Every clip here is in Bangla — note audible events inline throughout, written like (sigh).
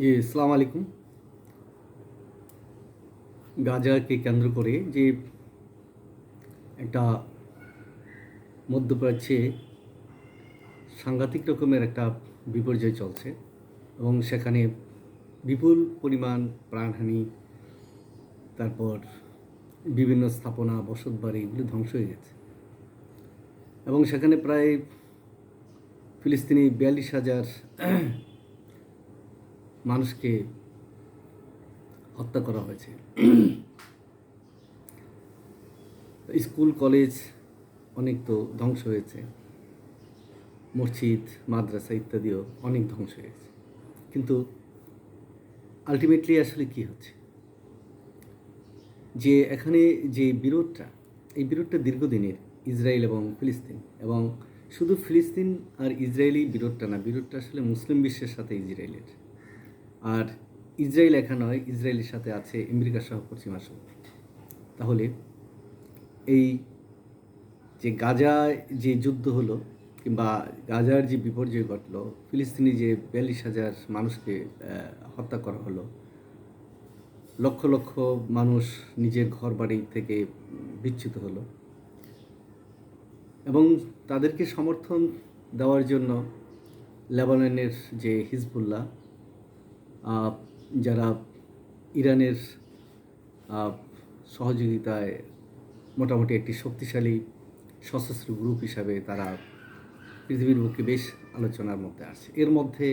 জি সালাম আলাইকুম। গাজাকে কেন্দ্র করে যে একটা মধ্যপ্রাচ্যে সাংঘাতিক রকমের একটা বিপর্যয় চলছে এবং সেখানে বিপুল পরিমাণ প্রাণহানি, তারপর বিভিন্ন স্থাপনা, বসতবাড়ি এগুলো ধ্বংস হয়ে গেছে। এবং সেখানে প্রায় ফিলিস্তিনি বিয়াল্লিশ হাজার মানুষকে হত্যা করা হয়েছে। স্কুল, কলেজ অনেক তো ধ্বংস হয়েছে। মসজিদ, মাদ্রাসা ইত্যাদিও অনেক ধ্বংস হয়েছে। কিন্তু আলটিমেটলি আসলে কি হচ্ছে? যে এখানে যে বিরোধটা, এই বিরোধটা দীর্ঘদিনের ইসরায়েল এবং ফিলিস্তিন। এবং শুধু ফিলিস্তিন আর ইসরায়েলি বিরোধটা না, বিরোধটা আসলে মুসলিম বিশ্বের সাথে ইসরায়েলের। আর ইসরায়েল একা নয়, ইসরায়েলের সাথে আছে আমেরিকা সহ পশ্চিমা শক্তি তাহলে এই যে গাজায় যে যুদ্ধ হলো কিংবা গাজার যে বিপর্যয় ঘটলো, ফিলিস্তিনি যে বিয়াল্লিশ হাজার মানুষকে হত্যা করা হলো, লক্ষ লক্ষ মানুষ নিজের ঘর বাড়ি থেকে বিচ্যুত হলো এবং তাদেরকে সমর্থন দেওয়ার জন্য লেবাননের যে হিজবুল্লাহ যারা ইরানের সহযোগিতায় মোটামুটি একটি শক্তিশালী সশস্ত্র গ্রুপ হিসাবে তারা পৃথিবীর বুকে বেশ আলোচনার মধ্যে আসছে এর মধ্যে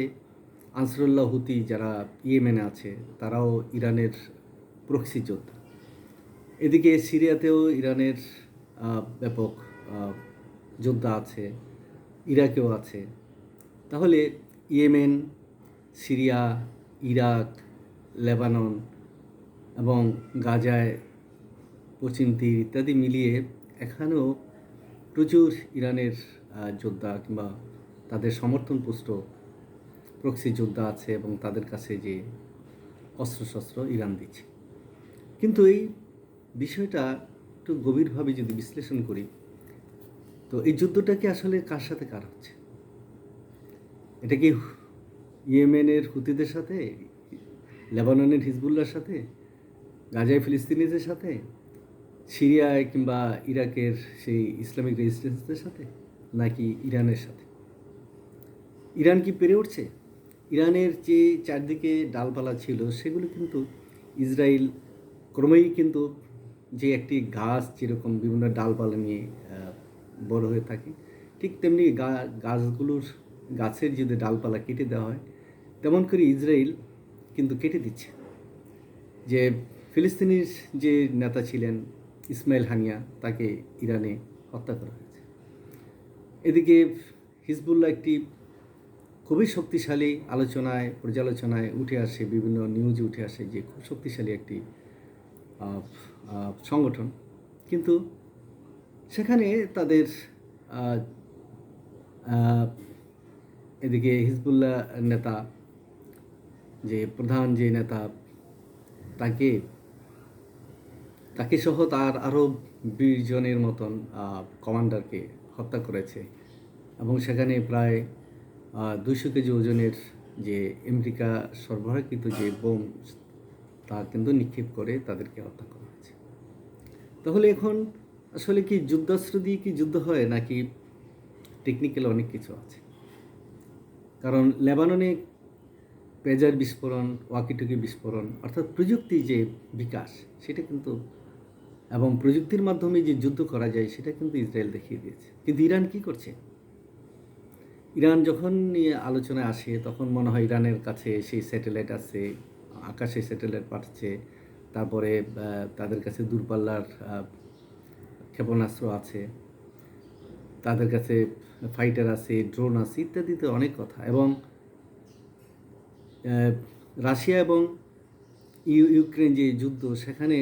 আনসারুল্লাহ হুতি যারা ইয়েমেনে আছে, তারাও ইরানের প্রক্সি যোদ্ধা। এদিকে সিরিয়াতেও ইরানের ব্যাপক যোদ্ধা আছে, ইরাকেও আছে। তাহলে ইয়েমেন, সিরিয়া ইরাক, লেবানন এবং গাজায় পশ্চিম তীর ইত্যাদি মিলিয়ে এখানেও প্রচুর ইরানের যোদ্ধা কিংবা তাদের সমর্থনপুষ্ট প্রক্সি যোদ্ধা আছে এবং তাদের কাছে যে অস্ত্রশস্ত্র ইরান দিচ্ছে। কিন্তু এই বিষয়টা একটু গভীরভাবে যদি বিশ্লেষণ করি, তো এই যুদ্ধটা কি আসলে কার সাথে কার হচ্ছে? এটা কি ইয়েমেনের হুতিদের সাথে, লেবাননের হিজবুল্লার সাথে, গাজায় ফিলিস্তিনিদের সাথে, সিরিয়ায় কিংবা ইরাকের সেই ইসলামিক রেজিস্ট্যান্সদের সাথে, নাকি ইরানের সাথে? ইরান কি পেরে উঠছে? ইরানের যে চারদিকে ডালপালা ছিল, সেগুলো কিন্তু ইসরায়েল ক্রমেই কিন্তু যে একটি গাছ যেরকম বিভিন্ন ডালপালা নিয়ে বড় হয়ে থাকে, ঠিক তেমনি গাছগুলোর গাছের যদি ডালপালা কেটে দেওয়া হয় তেমন করে ইসরায়েল কিন্তু কেটে দিচ্ছে। যে ফিলিস্তিনির যে নেতা ছিলেন ইসমাইল হানিয়া, তাকে ইরানে হত্যা করা হয়েছে। এদিকে হিজবুল্লাহ একটি খুবই শক্তিশালী আলোচনায়, পর্যালোচনায় উঠে আসে, বিভিন্ন নিউজে উঠে আসে যে খুব শক্তিশালী একটি সংগঠন। কিন্তু সেখানে তাদের এদিকে হিজবুল্লাহ নেতা যে প্রধান যে নেতা, তাকে তাকে সহ তার আরও বিশ জনের মতন কমান্ডারকে হত্যা করেছে। এবং সেখানে প্রায় দুইশো কেজি ওজনের যে আমেরিকা সরবরাহকৃত যে বোম, তা কিন্তু নিক্ষেপ করে তাদেরকে হত্যা করা হয়েছে। তাহলে এখন আসলে কি যুদ্ধাস্ত্র দিয়ে কি যুদ্ধ হয়, নাকি টেকনিক্যাল অনেক কিছু আছে? কারণ লেবাননে পেজার বিস্ফোরণ, ওয়াকিটুকি বিস্ফোরণ, অর্থাৎ প্রযুক্তি যে বিকাশ, সেটা কিন্তু এবং প্রযুক্তির মাধ্যমে যে যুদ্ধ করা যায়, সেটা কিন্তু ইসরায়েল দেখিয়ে দিয়েছে। কিন্তু ইরান কি করছে? ইরান যখন নিয়ে আলোচনায় আসে, তখন মনে হয় ইরানের কাছে সেই স্যাটেলাইট আছে, আকাশে স্যাটেলাইট পাঠাচ্ছে, তারপরে তাদের কাছে দূরপাল্লার ক্ষেপণাস্ত্র আছে, তাদের কাছে ফাইটার আছে, ড্রোন আছে, ইত্যাদিতে অনেক কথা। এবং রাশিয়া এবং ইউক্রেন যে যুদ্ধ, সেখানে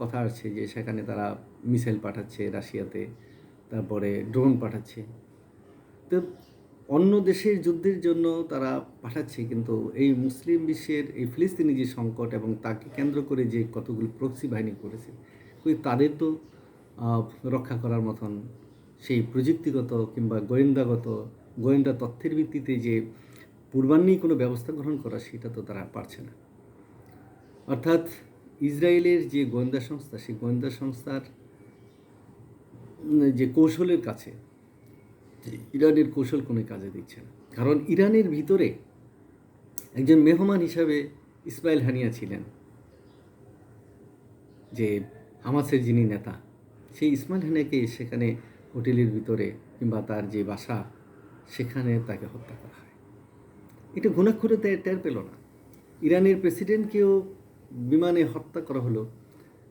কথা আছে যে সেখানে তারা মিসাইল পাঠাচ্ছে রাশিয়াতে, তারপরে ড্রোন পাঠাচ্ছে। তো অন্য দেশের যুদ্ধের জন্য তারা পাঠাচ্ছে, কিন্তু এই মুসলিম বিশ্বের এই ফিলিস্তিনি যে সংকট এবং তাকে কেন্দ্র করে যে কতগুলো প্রক্সি বাহিনী করেছে তাদের তো রক্ষা করার মতন সেই প্রযুক্তিগত কিংবা গোয়েন্দাগত, গোয়েন্দা তথ্যের ভিত্তিতে যে পূর্বান্নেই কোনো ব্যবস্থা গ্রহণ করা সেটা তো তারা পারছে না। অর্থাৎ ইসরায়েলের যে গোয়েন্দা সংস্থা, সেই গোয়েন্দা সংস্থার যে কৌশলের কাছে ইরানের কৌশল কোনো কাজে দিচ্ছে না। কারণ ইরানের ভিতরে একজন মেহমান হিসাবে ইসমাইল হানিয়া ছিলেন, যে হামাসের যিনি নেতা, সেই ইসমাইল হানিয়াকে সেখানে হোটেলের ভিতরে কিংবা তার যে বাসা, সেখানে তাকে হত্যা করা হয়। এটা ঘুণাক্ষরে টের পেল না। ইরানের প্রেসিডেন্টকেও বিমানে হত্যা করা হলো।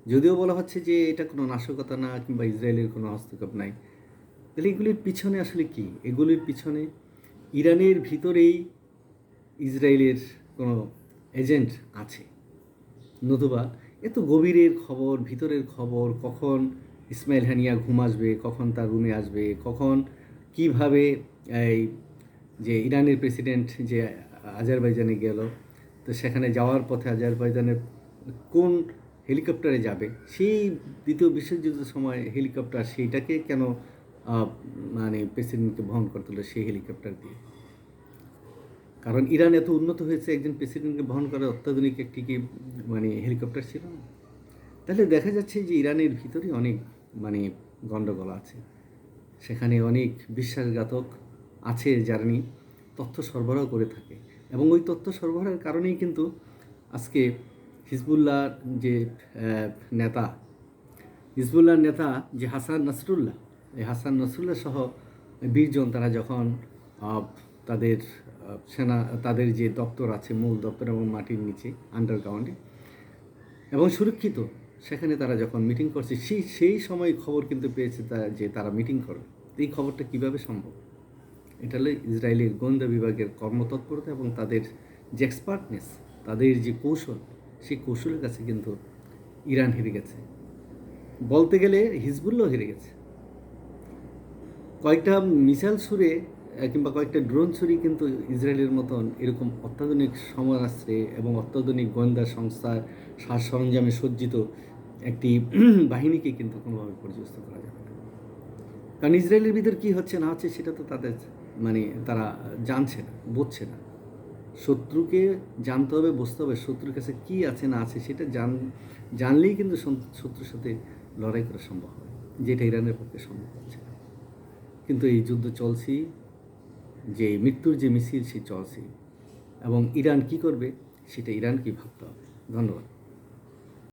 যদিও বলা হচ্ছে যে এটা কোনো নাশকতা না কিংবা ইসরায়েলের কোনো হস্তক্ষেপ নাই। তাহলে এগুলির পিছনে আসলে কি? এগুলির পিছনে ইরানের ভিতরেই ইসরায়েলের কোনো এজেন্ট আছে। নতুবা এত গভীরের খবর, ভিতরের খবর, কখন ইসমাইল হানিয়া ঘুম আসবে, কখন তার রুমে আসবে, কখন কীভাবে এই যে ইরানের প্রেসিডেন্ট যে আজারবাইজানে গেল, তো সেখানে যাওয়ার পথে আজারবাইজানে কোন হেলিকপ্টারে যাবে? সেই দ্বিতীয় বিশ্বযুদ্ধের সময় হেলিকপ্টার সেইটাকে কেন মানে প্রেসিডেন্টকে বহন করতে হলো সেই হেলিকপ্টার দিয়ে? কারণ ইরান এত উন্নত হয়েছে, একজন প্রেসিডেন্টকে বহন করার অত্যাধুনিক একটি কি মানে হেলিকপ্টার ছিল তাহলে দেখা যাচ্ছে যে ইরানের ভিতরে অনেক মানে গণ্ডগোল আছে। সেখানে অনেক বিশ্বাসঘাতক আছে যারা নিয়ে তথ্য সরবরাহ করে থাকে। এবং ওই তথ্য সরবরাহের কারণেই কিন্তু আজকে হিজবুল্লাহর যে নেতা, হিজবুল্লাহর নেতা যে হাসান নাসরুল্লাহ, এই হাসান নাসরুল্লাহ সহ বীরজন তারা যখন তাদের সেনা, তাদের যে দপ্তর আছে, মূল দপ্তর এবং মাটির নিচে আন্ডারগ্রাউন্ডে এবং সুরক্ষিত, সেখানে তারা যখন মিটিং করছে, সেই সেই সময় খবর কিন্তু পেয়েছে তা- যে তারা মিটিং করবে। এই খবরটা কীভাবে সম্ভব? এটা হলো ইসরায়েলের গোয়েন্দা বিভাগের কর্মতৎপরতা এবং তাদের যে এক্সপার্টনেস তাদের যে কৌশল সেই কৌশলের কাছে কিন্তু ইরান হেরে গেছে। বলতে গেলে হিজবুল্লাহ হেরে গেছে। কয়েকটা মিসাইল আহ, কিংবা কয়েকটা ড্রোন ছুরি কিন্তু ইসরায়েলের মতন এরকম অত্যাধুনিক সমরাস্ত্রে এবং অত্যাধুনিক গোয়েন্দা সংস্থার সাজ সরঞ্জামে সজ্জিত একটি (clears throat) বাহিনীকে কিন্তু কোনোভাবে পর্যস্ত করা যাবে না। কারণ ইসরায়েলের ভিতর কী হচ্ছে না হচ্ছে সেটা তো তাদের মানে তারা জানছে না, বুঝছে না। শত্রুকে জানতে হবে, বুঝতে হবে শত্রুর কাছে কী আছে, না আছে, সেটা জান, জানলেই কিন্তু শত্রুর সাথে লড়াই করা সম্ভব হবে, যেটা ইরানের পক্ষে সম্ভব হচ্ছে না। কিন্তু এই যুদ্ধ চলছেই যে মৃত্যুর যে মিছিল, সে চলছে। এবং ইরান কি করবে, সেটা ইরানকেই ভাবতে হবে। ধন্যবাদ।